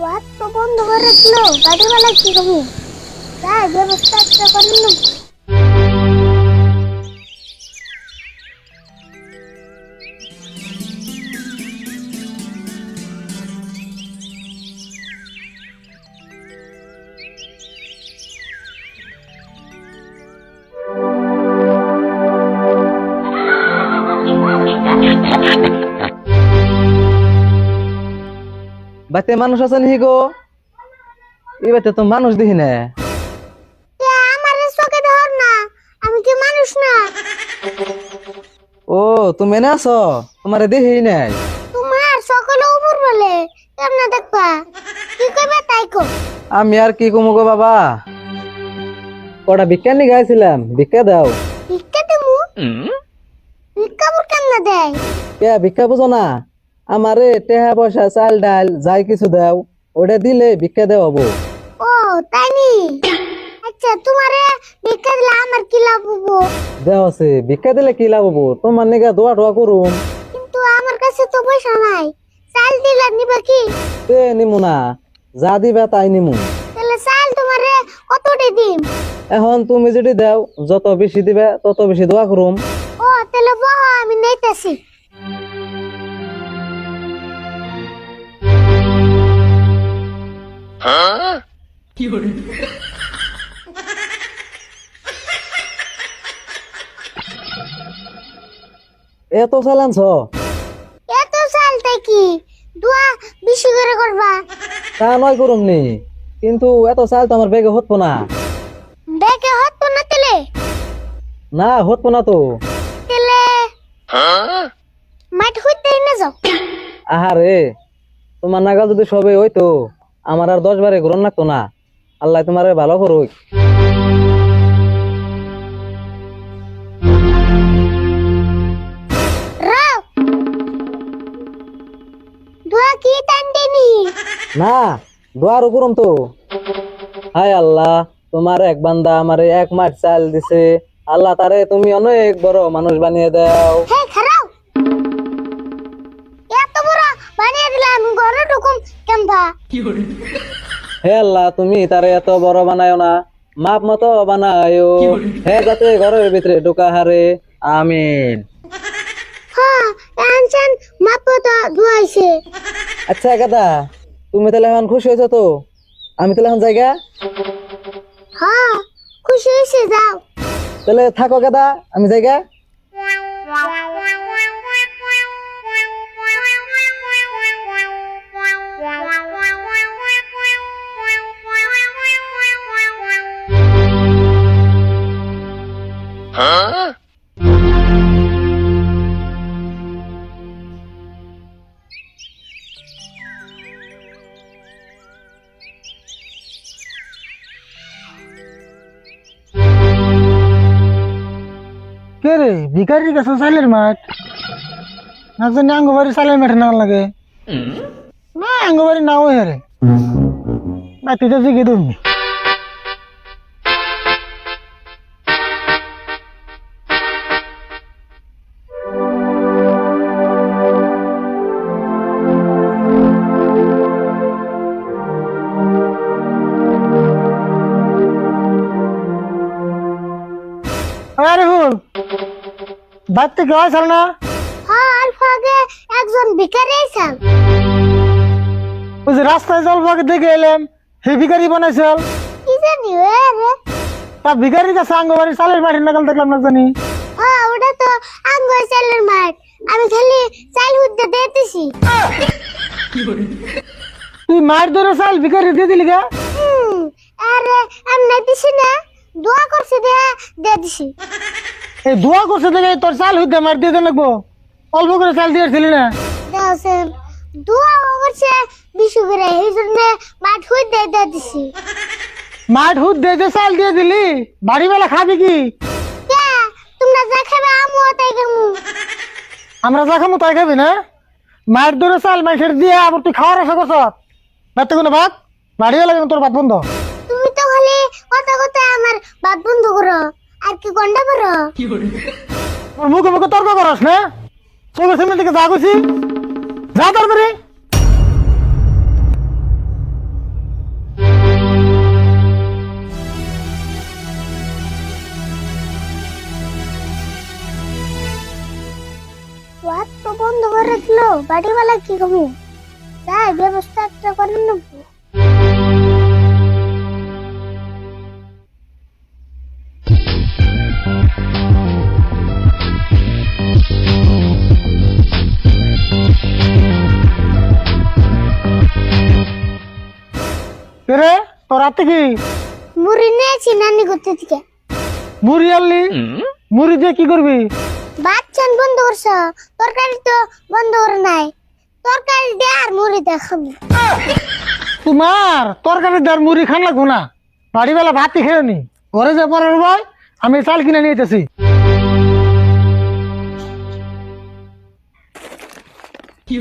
ওয়াত তো বন্ধ করে রাখল গাড়িওয়ালা কি কমু তাই ব্যবস্থা একটা করে নেব বাতে মানুষ আছে নি গো? এই বাতে তো মানুষ দেখি না। এ, আমার চোখে ধর না। আমি কি মানুষ না। ও তুমি এনে আছো? তোমারে দেখি নাই। তোমার সকলে উপর বলে কেমনে দেখবা? কি কইবে তাই কো আমি আর কি কমু গো বাবা? কটা নি গাইছিলাম ভিক্ষা দাও। ভিক্ষা দেবো? ভিক্ষা কেমনে দেয়? কে ভিক্ষা বুঝো না। আমারে টেহা পয়সা চাল ডাল যাই কিছু দাও ওটা দিলে ভিক্ষা দেওয়া ও তাই নি? আচ্ছা তোমারে ভিক্ষা দিলে আমার কি লাভ হব? দেওয়া আছে ভিক্ষা দিলে কি লাভ হব? তোমার নিগা দোয়া টোয়া করুম। কিন্তু আমার কাছে তো পয়সা নাই। চাল দিলে নিবে কি? তে নিমু না। যা দিবা তাই নিমু। তাহলে চাল তোমারে কতটি দিম? এখন তুমি যদি দাও যত বেশি দিবে তত বেশি দোয়া করুম। ও তাহলে বহ আমি নেইতেছি। এত চালানছ এত চাল তাই কি দোয়া বেশি করে করবা। তা নয় করুম নি কিন্তু এত চাল তো আমার বেগে হতো না। দেখে হতো না তেলে? না হতো না তো। তেলে? মাঠ হইতে না যাও। আহারে তোমার নাগাল যদি সবে হইতো আমার আর দশ বারে গ্রহণ লাগতো না। আল্লাহ তোমারে ভালো করুক। রাও! দোয়া কি টানতেনি না দোয়ার করুম তো। হায় আল্লাহ তোমার এক বান্দা আমারে এক মাঠ চাল দিছে। আল্লাহ তারে তুমি অনেক বড় মানুষ বানিয়ে দাও। এত বড় বানিয়ে দিলাম ঘরে ঢুকুম কেমবা? হে আল্লাহ তুমি তারে এত বড় বানায়ো না মাপ মতো বানায়ো হে যাতে ঘরের ভিতরে ঢোকা হারে আমিন। হ্যাঁ আচ্ছা গাদা তুমি তাহলে এখন খুশি হয়েছো তো? আমি তাহলে এখন জায়গা? হ্যাঁ খুশি হয়েছে যাও। তাহলে থাকো গাদা আমি জায়গা? ভিকারির কাছে চাইলের মাঠ। না জানি আঙ্গবাড়ি চাইলের মাঠে না লাগে। না আঙ্গবাড়ি নাও হেরে বাতিটা জিগে তুমি বাড়তে কেউ আসল না হ্যাঁ আর ফাগে একজন ভিখারি আইছেন ওই যে রাস্তায় জল ফাঁকে দেখে এলাম হে ভিকারি বানাইছিল কি জানি এ রে তা ভিকারির কাছে আঙ্গবাড়ি চালের মাঠে নাগাল দেখলাম না জানি হ্যাঁ ওটা তো আঙ্গ চালের মাঠ আমি খালি চাল হুদ্দে দিতেছি তুই মার ধরে চাল ভিকারি দিয়ে দিলি গা হুম আরে আমি দিছি না দোয়া করছি দে দে দিছি এই ধোয়া করছে দেখে তোর চাল হইতে মার দিয়ে দেন লাগবো। অল্প করে চাল দিয়ে ছিলি না? দোয়া করছে বিশু করে এই জন্য মাঠ হুদ্দে দে দিছি। মাঠ হুদ দিয়ে যে চাল দিয়ে দিলি বাড়ি বেলা খাবি কি? তোমরা যা খাবে আমু তাই খামু। আমরা যা খামো তাই খাবি না? মায়ের ধরে চাল মাইসের দিয়ে আবার তুই খাওয়ার আশা করছ? ভাত কোনো ভাত? বাড়ি বেলা কিন্তু তোর ভাত বন্ধ। তুমি তো খালি কথা কথা আমার বাদ বন্ধ করো। আর কি গন্ডা বড় তোর মুখে মুখে তর্ক করস না চোখের সামনে থেকে যা করছি যা তাড়াতাড়ি বন্ধ করে রাখলো বাড়িওয়ালা কি কমু তাই ব্যবস্থা একটা করে নেবো রাতে কি? মুড়ি নিয়েছি নানি করতে থেকে মুড়ি আনলি? মুড়ি দিয়ে কি করবি? বাচ্চান বন্ধ করছ তরকারি তো বন্ধ করে নাই। তরকারি দে আর মুড়ি দেখাবো তোমার তরকারি দেওয়ার মুড়ি খান লাগবো না। বাড়িবেলা ভাতই খেয়ে নি। ঘরে যে পরের ভাই আমি চাল কিনে নিয়ে যেতেছি। কি